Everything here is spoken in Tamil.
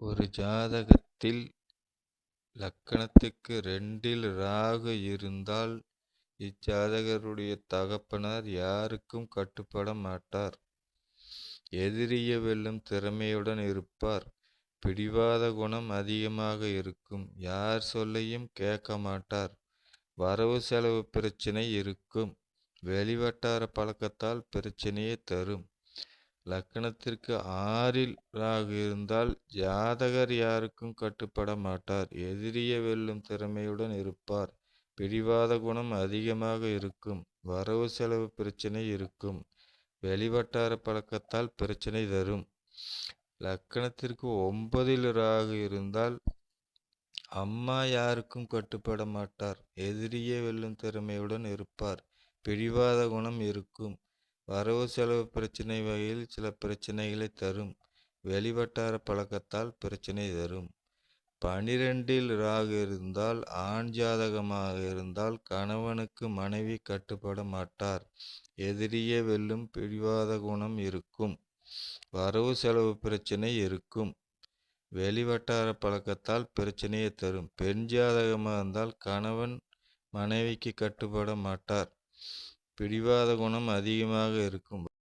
ஒரு ஜாதகத்தில் லக்கணத்துக்கு ரெண்டில் ராகு இருந்தால் இஜாதகருடைய தகப்பனார் யாருக்கும் கட்டுப்பட மாட்டார். எதிரிய வெல்லும் திறமையுடன் இருப்பார். பிடிவாத குணம் அதிகமாக இருக்கும். யார் சொல்லையும் கேட்க மாட்டார். வரவு செலவு பிரச்சனை இருக்கும். வெளிவட்டார பழக்கத்தால் பிரச்சனையை தரும். லக்னத்திற்கு ஆறில் ராகு இருந்தால் ஜாதகர் யாருக்கும் கட்டுப்பட மாட்டார். எதிரியை வெல்லும் திறமையுடன் இருப்பார். பிடிவாத குணம் அதிகமாக இருக்கும். வரவு செலவு பிரச்சனை இருக்கும். வெளிவட்டார பழக்கத்தால் பிரச்சனை தரும். லக்கணத்திற்கு ஒன்பதில் ராகு இருந்தால் அம்மா யாருக்கும் கட்டுப்பட மாட்டார். எதிரியே வெல்லும் திறமையுடன் இருப்பார். பிடிவாத குணம் இருக்கும். வரவு செலவு பிரச்சனை வகையில் சில பிரச்சனைகளை தரும். வெளிவட்டார பழக்கத்தால் பிரச்சனை தரும். பனிரெண்டில் ராகு இருந்தால் ஆண் ஜாதகமாக இருந்தால் கணவனுக்கு மனைவி கட்டுப்பட மாட்டார். எதிரியே வெல்லும் பிடிவாத குணம் இருக்கும். வரவு செலவு பிரச்சனை இருக்கும். வெளிவட்டார பழக்கத்தால் பிரச்சனையை தரும். பெண் ஜாதகமாக இருந்தால் கணவன் மனைவிக்கு கட்டுப்பட மாட்டார். பிடிவாத குணம் அதிகமாக இருக்கும்